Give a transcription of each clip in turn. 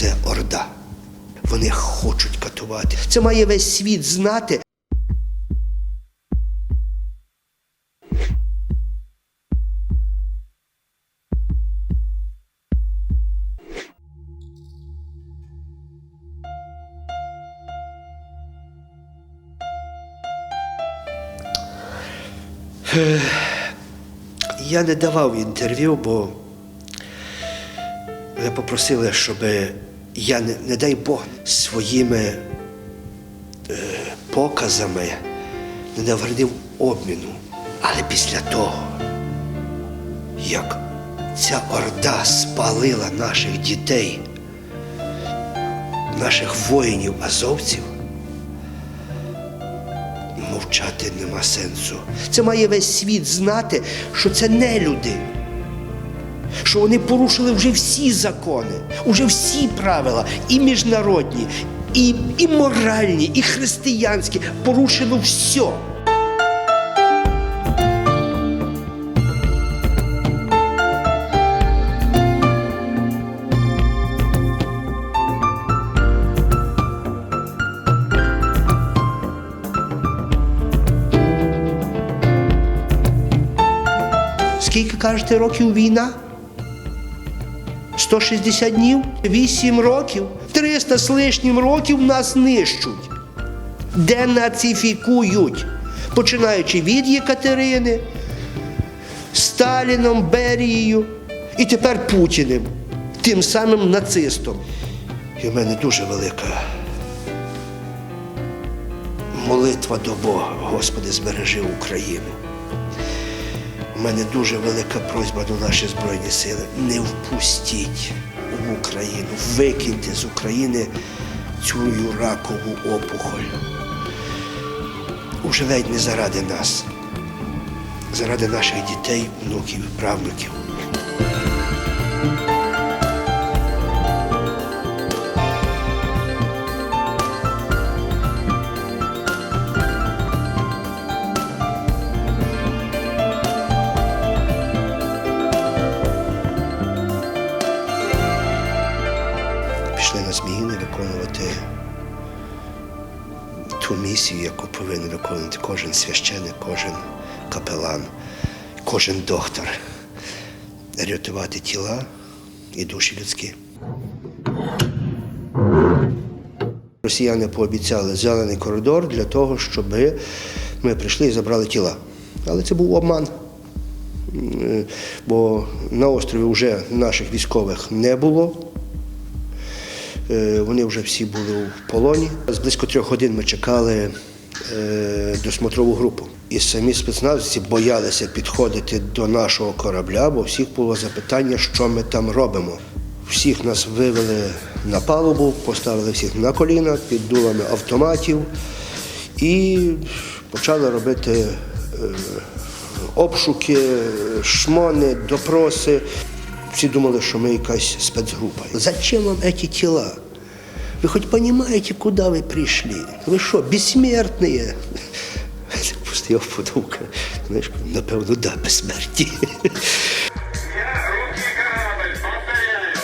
це орда. Вони хочуть катувати. Це має весь світ знати. Я не давав інтерв'ю, бо мене попросили, щоб я, не, не дай Бог, своїми е, показами не навредив обміну. Але після того, як ця орда спалила наших дітей, наших воїнів азовців, мовчати нема сенсу. Це має весь світ знати, що це не люди. Що вони порушили вже всі закони, вже всі правила, і міжнародні, і, і моральні, і християнські. Порушено все. Скільки кажете років війна? 160 днів, 8 років, 300 з лишнім років нас нищуть, денацифікують, починаючи від Єкатерини, Сталіном, Берією і тепер Путіним, тим самим нацистом. І в мене дуже велика молитва до Бога, Господи, збережи Україну. У мене дуже велика просьба до наших Збройні Сили. Не впустіть в Україну, викиньте з України цю ракову опухоль. Уже ледь не заради нас, заради наших дітей, внуків правнуків. Повинен виконувати кожен священик, кожен капелан, кожен доктор. Рятувати тіла і душі людські. Росіяни пообіцяли зелений коридор для того, щоб ми прийшли і забрали тіла. Але це був обман. Бо на острові вже наших військових не було. Е, Вони вже всі були в полоні. З близько трьох годин ми чекали досмотрову групу. І самі спецназівці боялися підходити до нашого корабля, бо всіх було запитання, що ми там робимо. Всіх нас вивели на палубу, поставили всіх на коліна під дулами автоматів і почали робити е, обшуки, шмони, допроси. Всі думали, що ми якась спецгрупа. Зачем вам ці тіла? Ви хоч розумієте, куди ви прийшли? Ви що, безсмертні? Пустив подумка. Знаєш, напевно, да, безсмертні. Я русский корабль, повторяю.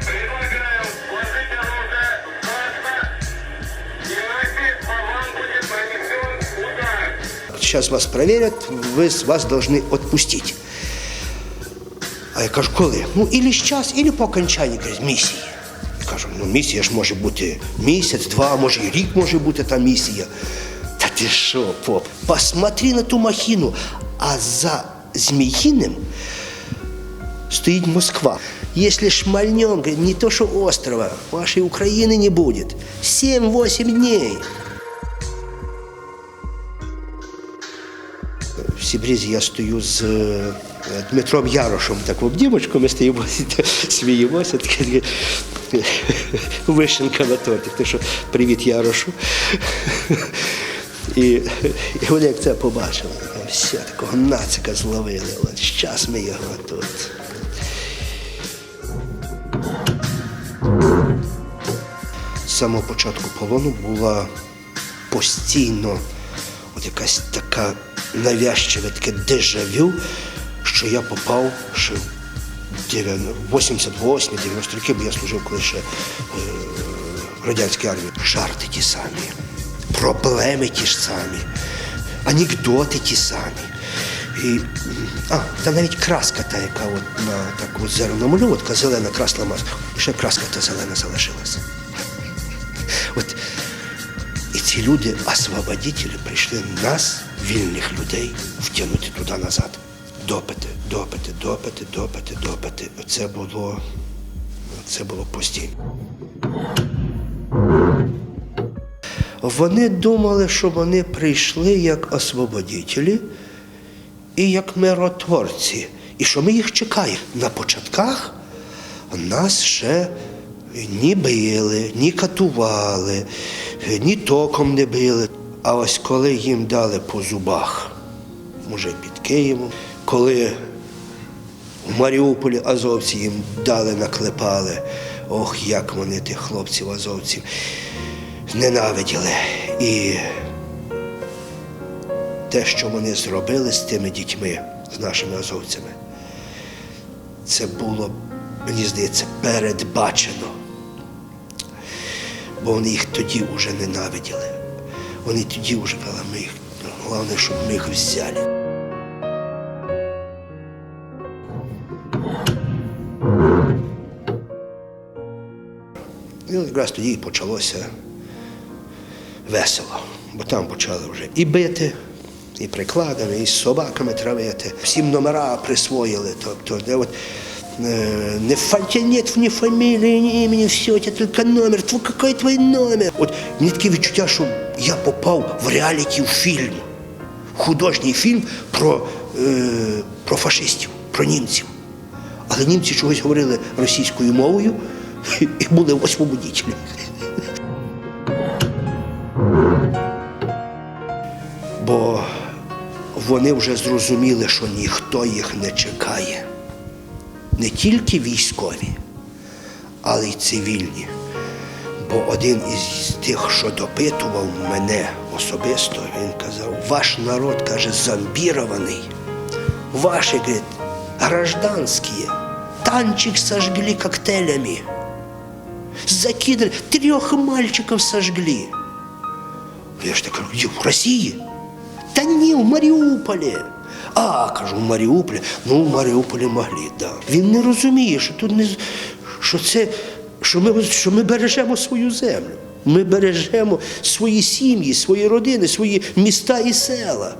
Предлагаю сложить оружие важно, иначе по вам будет нанесен удар. Сейчас вас проверят, ви, вас должны отпустить. А я кажу, коли? Ну, ілі час, ілі по окончанні кажуть, місії. Кажу, ну місія ж може бути місяць, два, може і рік може бути та місія. Та ти що, поп? Посмотри на ту махіну. А за Зміїним стоїть Москва. Если шмальнем, не то что острова, вашей Украины не будет. 7-8 дней. В Сібрізі я стою е, Дмитром Ярошем, так в обнімочку, ми стоїмо, сміємося, таке, вишенка на торті. Так що привіт Ярошу. І, і вони як це побачили, все, такого нацика зловили. От зараз ми його тут. З самого початку полону була постійно от якась така навязчиве таке дежавю, що я попав ще 88-90 роки, бо я служив коли ще е, в радянській армії. Жарти ті самі, проблеми ті ж самі, анекдоти ті самі. І, а, та навіть краска та, яка от на таку зелену малювала, така зелена красна маса. І ще краска та зелена залишилася. От і ці люди, освободителі, прийшли нас, вільних людей, втягнути туди назад. Допити, допити, допити, допити, допити. Це було, це було постійно. Вони думали, що вони прийшли як освободителі і як миротворці, і що ми їх чекаємо. На початках нас ще ні били, ні катували, ні током не били. А ось коли їм дали по зубах, може під Києвом, коли в Маріуполі азовці їм дали, наклепали. Ох, як вони тих хлопців азовців ненавиділи. І те, що вони зробили з тими дітьми, з нашими азовцями, це було, мені здається, передбачено. Бо вони їх тоді вже ненавиділи. Вони тоді вже казали, ми їх, головне, щоб ми їх взяли. І якраз тоді почалося весело, бо там почали вже і бити, і прикладами, і з собаками травити. Всім номера присвоїли. Тобто, де от е, не фальтя нет ні фамілії, ні імені, все, у тільки номер, твой, який твій номер? От мені таке відчуття, що я попав в реаліті фільм, художній фільм про, е, про фашистів, про німців. Але німці чогось говорили російською мовою і були освободителі. Бо вони вже зрозуміли, що ніхто їх не чекає. Не тільки військові, але й цивільні. Бо один із тих, що допитував мене особисто, він казав, ваш народ, каже, зомбірований. Ваши, говорит, гражданские танчик сожгли коктейлями. Закидали, трех мальчиков сожгли. Я ж так «Где, в Росії? Та ні, в Маріуполі. А, кажу, в Маріуполі. Ну, в Маріуполі могли, да. Він не розуміє, що тут не що це, що ми, що ми бережемо свою землю. Ми бережемо свої сім'ї, свої родини, свої міста і села.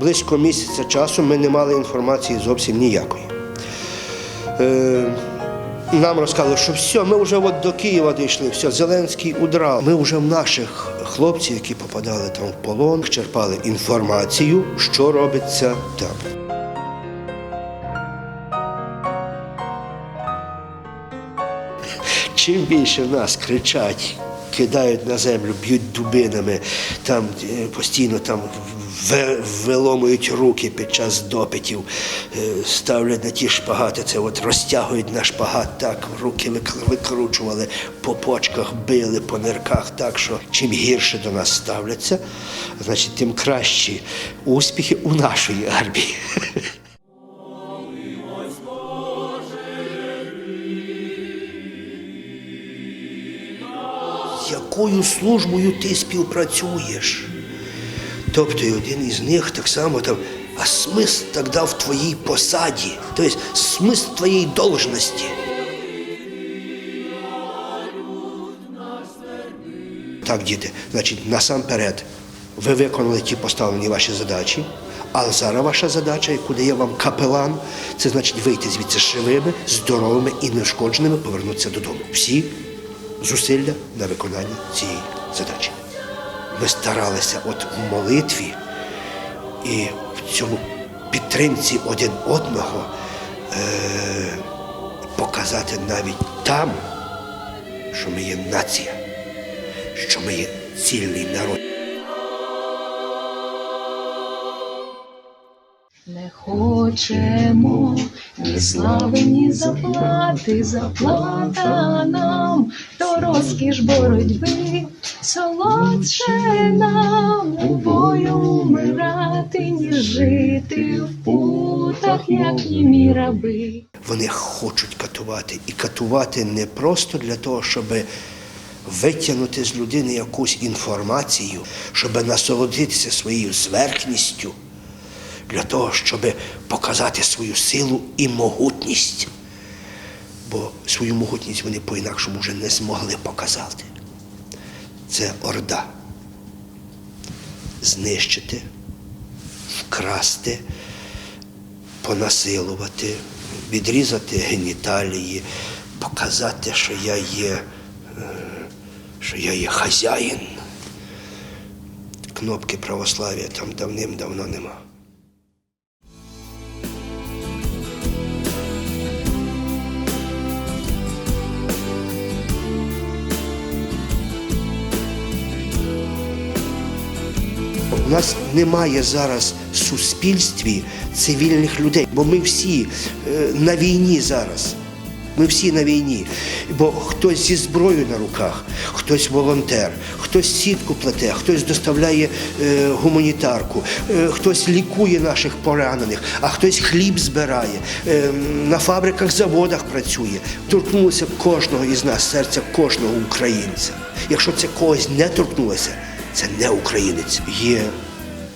Близько місяця часу ми не мали інформації зовсім ніякої. Е, нам розказали, що все, ми вже от до Києва дійшли, все, Зеленський удрав. Ми вже в наших хлопців, які попадали там в полон, черпали інформацію, що робиться там. Чим більше нас кричать, кидають на землю, б'ють дубинами, там е, постійно там виломують руки під час допитів, е, ставлять на ті шпагати, це от розтягують на шпагат так, руки викручували, по почках били, по нирках так, що чим гірше до нас ставляться, значить, тим кращі успіхи у нашої армії. якою службою ти співпрацюєш. Тобто і один із них так само там, а смисл тоді в твоїй посаді, тобто смисл твоєї должності. Так, діти, значить, насамперед, ви виконали ті поставлені ваші задачі, але зараз ваша задача, яку дає вам капелан, це значить вийти звідси живими, здоровими і неушкодженими, повернутися додому. Всі зусилля на виконання цієї задачі. Ми старалися от в молитві і в цьому підтримці один одного е- показати навіть там, що ми є нація, що ми є цільний народ. Не хочемо ні слави, ні заплати, заплата нам, то розкіш боротьби, Солодше нам у бою умирати, ніж жити в путах, як німі раби. Вони хочуть катувати. І катувати не просто для того, щоб витягнути з людини якусь інформацію, щоб насолодитися своєю зверхністю, для того, щоб показати свою силу і могутність. Бо свою могутність вони по-інакшому вже не змогли показати. Це орда. Знищити, вкрасти, понасилувати, відрізати геніталії, показати, що я є, е, що я є хазяїн. Кнопки православ'я там давним-давно нема. У нас немає зараз в суспільстві цивільних людей, бо ми всі е, на війні зараз. Ми всі на війні. Бо хтось зі зброєю на руках, хтось волонтер, хтось сітку плете, хтось доставляє е, гуманітарку, е, хтось лікує наших поранених, а хтось хліб збирає, е, на фабриках, заводах працює. Торкнулося кожного із нас, серця кожного українця. Якщо це когось не торкнулося, це не українець. Є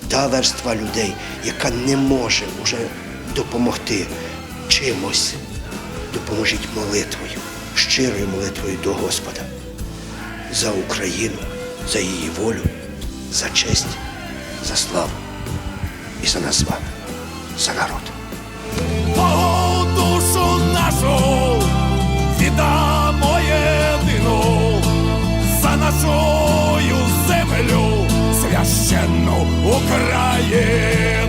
та верства людей, яка не може вже допомогти чимось. Допоможіть молитвою, щирою молитвою до Господа за Україну, за її волю, за честь, за славу і за нас з вами, за народ. Богу душу нашу віддамо єдину за нашу священну Україну.